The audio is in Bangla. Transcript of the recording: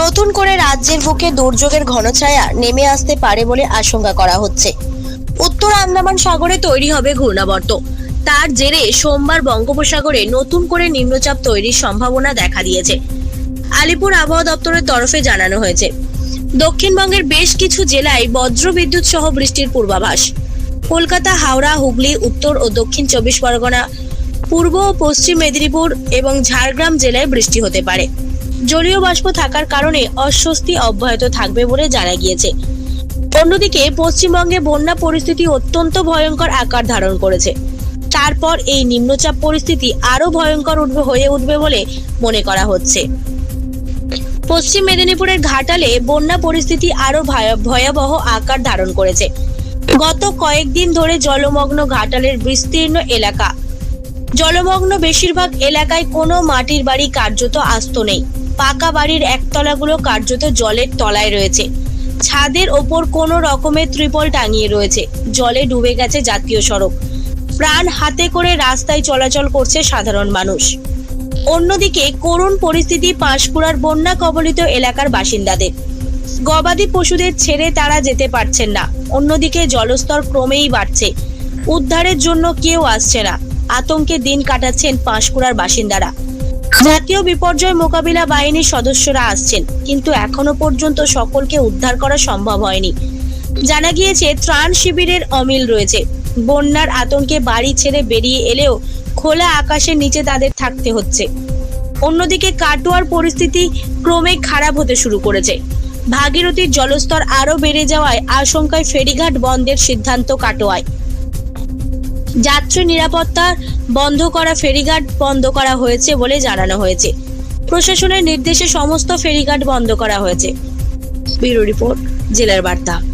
নতুন করে রাজ্যের বুকে দুর্যোগের ঘনছায়া নেমে আসতে পারে বলে আশঙ্কা করা হচ্ছে। উত্তর আন্দামান সাগরে তৈরি হবে ঘূর্ণাবর্ত। তার জেরে সোমবার বঙ্গোপসাগরে নতুন করে নিম্নচাপ তৈরির সম্ভাবনা দেখা দিয়েছে। আলিপুর আবহাওয়া দপ্তরের তরফে জানানো হয়েছে। দক্ষিণবঙ্গের বেশ কিছু জেলায় বজ্রবিদ্যুৎ সহ বৃষ্টির পূর্বাভাস। কলকাতা, হাওড়া, হুগলি, উত্তর ও দক্ষিণ চব্বিশ পরগনা, পূর্ব ও পশ্চিম মেদিনীপুর এবং ঝাড়গ্রাম জেলায় বৃষ্টি হতে পারে। জলীয় বাষ্প থাকার কারণে অস্বস্তি অব্যাহত থাকবে বলে জানা গিয়েছে। অন্যদিকে, পশ্চিমবঙ্গে বন্যা পরিস্থিতি অত্যন্ত ভয়ঙ্কর আকার ধারণ করেছে। তারপর এই নিম্নচাপ পরিস্থিতি আরও ভয়ঙ্কর উঠবে হয়ে উঠবে বলে মনে করা হচ্ছে। পশ্চিম মেদিনীপুরের ঘাটালে বন্যা পরিস্থিতি আরও ভয়া- ভয়াবহ আকার ধারণ করেছে। গত কয়েকদিন ধরে জলমগ্ন ঘাটালের বিস্তীর্ণ এলাকা। জলমগ্ন বেশিরভাগ এলাকায় কোনো মাটির বাড়ি কার্যত আস্ত নেই। পাকা বাড়ির একতলাগুলো কার্যত জলের তলায় রয়েছে। ছাদের ওপর কোনো রকমের ত্রিপল টাঙিয়ে রয়েছে। জলে ডুবে গেছে জাতীয় সড়ক। প্রাণ হাতে করে রাস্তায় চলাচল করছে সাধারণ মানুষ। অন্যদিকে করুণ পরিস্থিতি পাঁশকুড়ার বন্যা কবলিত এলাকার বাসিন্দাদের। গবাদি পশুদের ছেড়ে তারা যেতে পারছেন না। অন্যদিকে জলস্তর ক্রমেই বাড়ছে। উদ্ধারের জন্য কেউ আসছে না। আতঙ্কে দিন কাটাচ্ছেন পাঁশকুড়ার বাসিন্দারা। জাতীয় বিপর্যয় মোকাবিলা বাহিনীর সদস্যরা আসছেন, কিন্তু এখনও পর্যন্ত সকলকে উদ্ধার করা সম্ভব হয়নি। জানা গিয়েছে, ত্রাণ শিবিরের অমিল রয়েছে। বন্যার আতঙ্কে বাড়ি ছেড়ে বেরিয়ে এলেও খোলা আকাশের নিচে তাদের থাকতে হচ্ছে। অন্যদিকে কাটোয়ার পরিস্থিতি ক্রমে খারাপ হতে শুরু করেছে। ভাগীরথীর জলস্তর আরও বেড়ে যাওয়ায় আশঙ্কায় ফেরিঘাট বন্ধের সিদ্ধান্ত কাটোয়ায়। যাত্রী নিরাপত্তা বন্ধ করা, ফেরিঘাট বন্ধ করা হয়েছে বলে জানানো হয়েছে। প্রশাসনের নির্দেশে সমস্ত ফেরিঘাট বন্ধ করা হয়েছে। ব্যুরো রিপোর্ট, জেলার বার্তা।